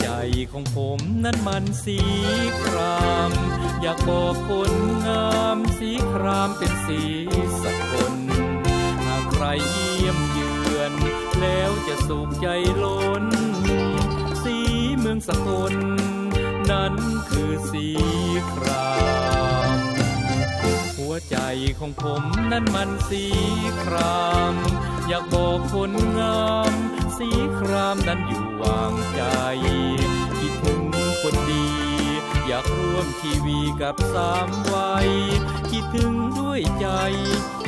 ใจของผมนั้นมันสีคราม อยากบอกคนงามสีครามเป็นสีสกลหากใครเยี่ยมเยือน แล้วจะสุขใจล้น สีเมืองสกลนั้นคือสีคราม หัวใจของผมนั้นมันสีคราม อยากบอกคน สีครามนั้นอยู่วางใจ คิดถึงคนดี อยากร่วมทีวีกับสามวัย คิดถึงด้วยใจ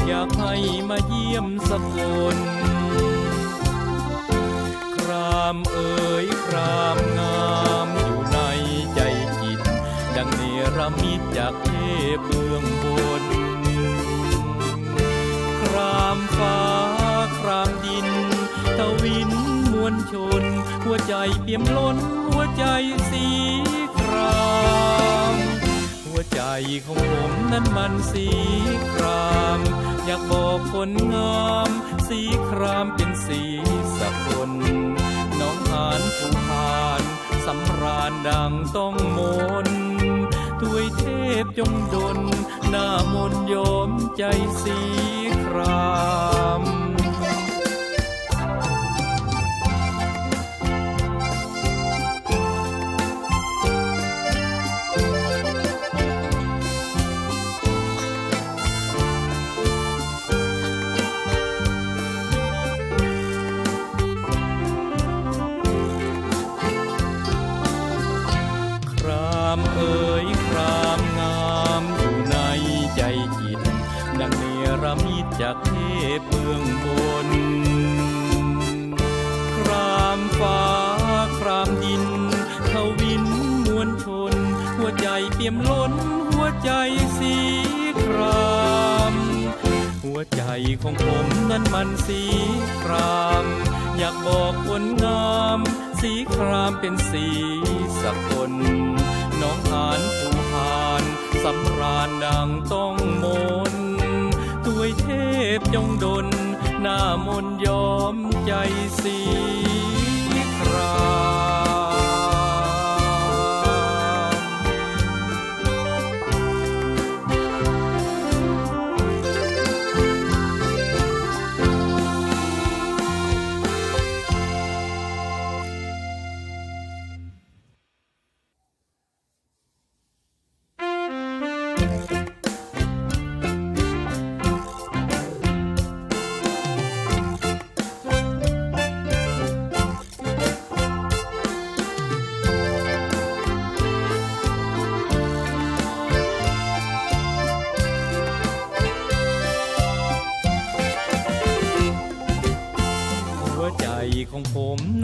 อยากให้มาเยี่ยมสักคนครามเอ๋ยครามงามอยู่ในใจจิต ดังเนรมิตจากเทพเบื้องบน ครามฟ้าครามดิน ชน หัวใจเปี่ยมล้น หัวใจสีคราม หัวใจของผมนั้นมันสีคราม อยากบอกคนงาม สีครามเป็นสีสกลน้องหานผู้พานสำราญดังต้องมนถวยเทพจงดลหน้ามนยมใจสีคราม จากเทพเบื้องบน ครามฟ้าครามดินทวินมวลชน หัวใจเปี่ยมล้น หัวใจสีคราม หัวใจของผมนั้นมันสีคราม อยากบอกคนงาม สีครามเป็นสีสกลน้องหานผู้พานสำราญดังต้องมน วยเทพจงดลหน้ามนยอมใจสี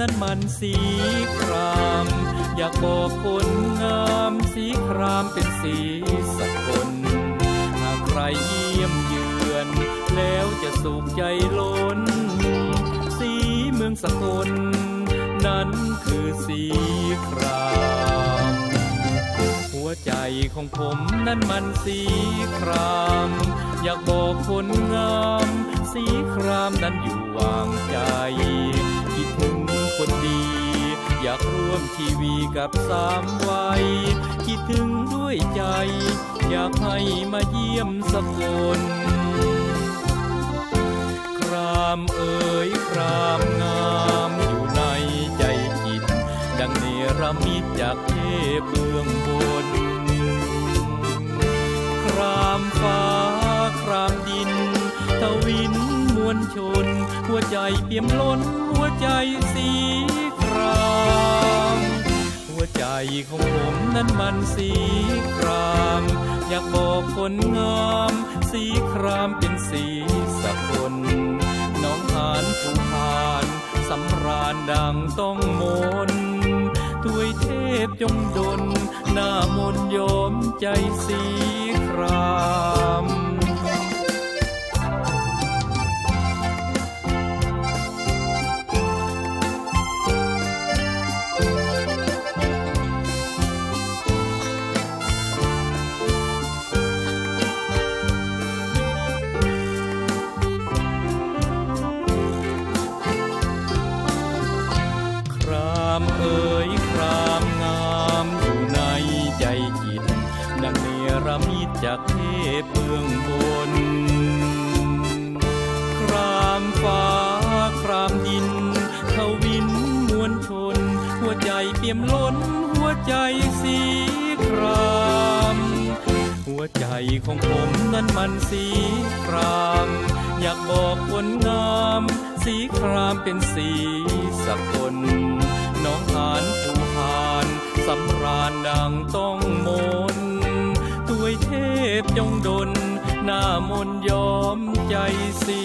นั้นมันสีคราม อยากบอกคนงามสีครามเป็นสีสกลหากใครเยี่ยมเยือน แล้วจะสุขใจล้น สีเมืองสกล นั้นคือสีคราม หัวใจของผมนั้นมันสีคราม อยากบอกคนงาม สีครามนั้นอยู่วางใจ อยากร่วมทีวีกับสามวัย คิดถึงด้วยใจ อยากให้มาเยี่ยมสักคนครามเอ๋ยครามงามอยู่ในใจจิต ดังเนรมิตจากเทพเบื้องบน ครามฟ้าครามดินทวินมวลชน หัวใจเปี่ยมล้นหัวใจสีามหัวใจของผมนั้นมันสีคราม อยากบอกคนงาม สีครามเป็นสีสกลน้องหานผู้พานสำราญดังต้องมนถวยเทพจงดลหน้ามนยมใจสีคราม เยี่ยมล้นหัวใจสีคราม หัวใจของผมนั้นมันสีคราม อยากบอกคนงาม สีครามเป็นสีสกลน้องหานผู้หานสำราญดังต้องมนตัวเทพจงดลหน้ามนต์ยอมใจสี